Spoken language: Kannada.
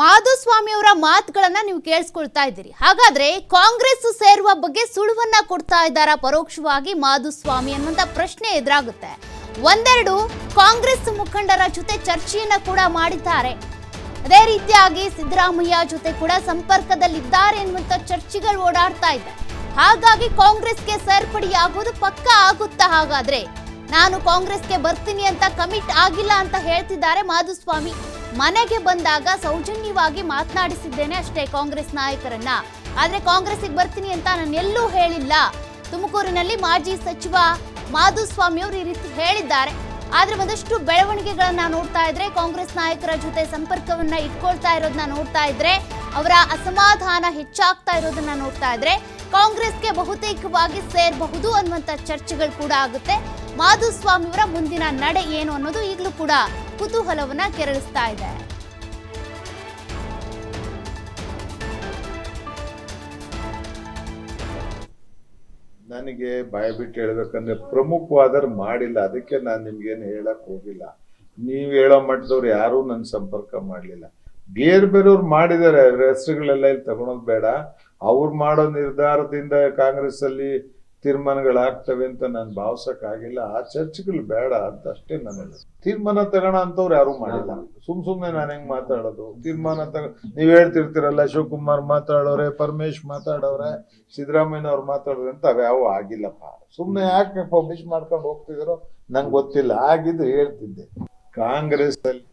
ಮಾಧುಸ್ವಾಮಿ ಅವರ ಮಾತುಗಳನ್ನ ನೀವು ಕೇಳಿಸ್ಕೊಳ್ತಾ ಇದ್ದೀರಿ. ಹಾಗಾದ್ರೆ ಕಾಂಗ್ರೆಸ್ ಸೇರುವ ಬಗ್ಗೆ ಸುಳುವನ್ನ ಕೊಡ್ತಾ ಇದ್ದಾರ ಪರೋಕ್ಷವಾಗಿ ಮಾಧುಸ್ವಾಮಿ ಅನ್ನುವಂತ ಪ್ರಶ್ನೆ ಎದುರಾಗುತ್ತೆ. ಒಂದೆರಡು, ಕಾಂಗ್ರೆಸ್ ಮುಖಂಡರ ಜೊತೆ ಚರ್ಚೆಯನ್ನ ಕೂಡ ಮಾಡಿದ್ದಾರೆ. ಅದೇ ರೀತಿಯಾಗಿ ಸಿದ್ದರಾಮಯ್ಯ ಜೊತೆ ಕೂಡ ಸಂಪರ್ಕದಲ್ಲಿದ್ದಾರೆ ಎನ್ನುವಂತ ಚರ್ಚೆಗಳು ಓಡಾಡ್ತಾ ಇದೆ. ಹಾಗಾಗಿ ಕಾಂಗ್ರೆಸ್ಗೆ ಸೇರ್ಪಡೆಯಾಗುವುದು ಪಕ್ಕ ಆಗುತ್ತಾ ಹಾಗಾದ್ರೆ? ನಾನು ಕಾಂಗ್ರೆಸ್ಗೆ ಬರ್ತೀನಿ ಅಂತ ಕಮಿಟ್ ಆಗಿಲ್ಲ ಅಂತ ಹೇಳ್ತಿದ್ದಾರೆ ಮಾಧುಸ್ವಾಮಿ. ಮನೆಗೆ ಬಂದಾಗ ಸೌಜನ್ಯವಾಗಿ ಮಾತನಾಡಿಸಿದ್ದೇನೆ ಅಷ್ಟೇ ಕಾಂಗ್ರೆಸ್ ನಾಯಕರನ್ನ. ಆದ್ರೆ ಕಾಂಗ್ರೆಸ್ಗೆ ಬರ್ತೀನಿ ಅಂತ ನಾನು ಎಲ್ಲೂ ಹೇಳಿಲ್ಲ. ತುಮಕೂರಿನಲ್ಲಿ ಮಾಜಿ ಸಚಿವ ಮಾಧುಸ್ವಾಮಿ ಅವರು ಈ ರೀತಿ ಹೇಳಿದ್ದಾರೆ. ಆದ್ರೆ ಒಂದಷ್ಟು ಬೆಳವಣಿಗೆಗಳನ್ನ ನೋಡ್ತಾ ಇದ್ರೆ, ಕಾಂಗ್ರೆಸ್ ನಾಯಕರ ಜೊತೆ ಸಂಪರ್ಕವನ್ನ ಇಟ್ಕೊಳ್ತಾ ಇರೋದನ್ನ ನೋಡ್ತಾ ಇದ್ರೆ, ಅವರ ಅಸಮಾಧಾನ ಹೆಚ್ಚಾಗ್ತಾ ಇರೋದನ್ನ ನೋಡ್ತಾ ಇದ್ರೆ, ಕಾಂಗ್ರೆಸ್ಗೆ ಬಹುತೇಕವಾಗಿ ಸೇರಬಹುದು ಅನ್ನುವಂತ ಚರ್ಚೆಗಳು ಕೂಡ ಆಗುತ್ತೆ. ಮಾಧುಸ್ವಾಮಿ ಅವರ ಮುಂದಿನ ನಡೆ ಏನು ಅನ್ನೋದು ಈಗಲೂ ಕೂಡ ಕುತೂಹಲವನ್ನ ಕೆರಳಿಸ್ತಾ ಇದೆ. ನನಗೆ ಬಾಯ ಬಿಟ್ಟು ಹೇಳ್ಬೇಕಂದ್ರೆ ಪ್ರಮುಖವಾದ್ರೆ ಮಾಡಿಲ್ಲ. ಅದಕ್ಕೆ ನಾನು ನಿಮ್ಗೇನು ಹೇಳಕ್ ಹೋಗಿಲ್ಲ. ನೀವು ಹೇಳೋ ಮಟ್ಟದವ್ರು ಯಾರೂ ನನ್ನ ಸಂಪರ್ಕ ಮಾಡಲಿಲ್ಲ. ಬೇರೆ ಬೇರೆಯವ್ರು ಮಾಡಿದ್ದಾರೆ. ಹೆಸರುಗಳೆಲ್ಲ ಇಲ್ಲಿ ತಗೊಳೋದು ಬೇಡ ಅವ್ರು ಮಾಡೋ ನಿರ್ಧಾರದಿಂದ ಕಾಂಗ್ರೆಸ್ ಅಲ್ಲಿ ತೀರ್ಮಾನಗಳಾಗ್ತವೆ ಅಂತ ನಾನು ಭಾವಿಸಕ್ಕಾಗಿಲ್ಲ. ಆ ಚರ್ಚ್ಗಳು ಬೇಡ ಅಂತ ಅಷ್ಟೇ ನಾನು ಹೇಳೋದು ತೀರ್ಮಾನ ತಗೋಣ ಅಂತವ್ರು ಯಾರು ಮಾಡಿಲ್ಲ. ಸುಮ್ ಸುಮ್ನೆ ನಾನು ಹೆಂಗ್ ಮಾತಾಡೋದು? ತೀರ್ಮಾನ ತಗ ನೀವ್ ಹೇಳ್ತಿರ್ತೀರಲ್ಲ, ಶಿವಕುಮಾರ್ ಮಾತಾಡೋರೆ, ಪರಮೇಶ್ ಮಾತಾಡೋರೆ, ಸಿದ್ದರಾಮಯ್ಯನವ್ರು ಮಾತಾಡೋರೆ ಅಂತ ಅವ್ಯಾವ ಆಗಿಲ್ಲಪ್ಪ. ಸುಮ್ನೆ ಯಾಕೆ ಪಬ್ಲಿಷ್ ಮಾಡ್ಕೊಂಡು ಹೋಗ್ತಿದ್ರು ನಂಗೆ ಗೊತ್ತಿಲ್ಲ. ಆಗಿದ್ರೆ ಹೇಳ್ತಿದ್ದೆ. ಕಾಂಗ್ರೆಸ್ ಅಲ್ಲಿ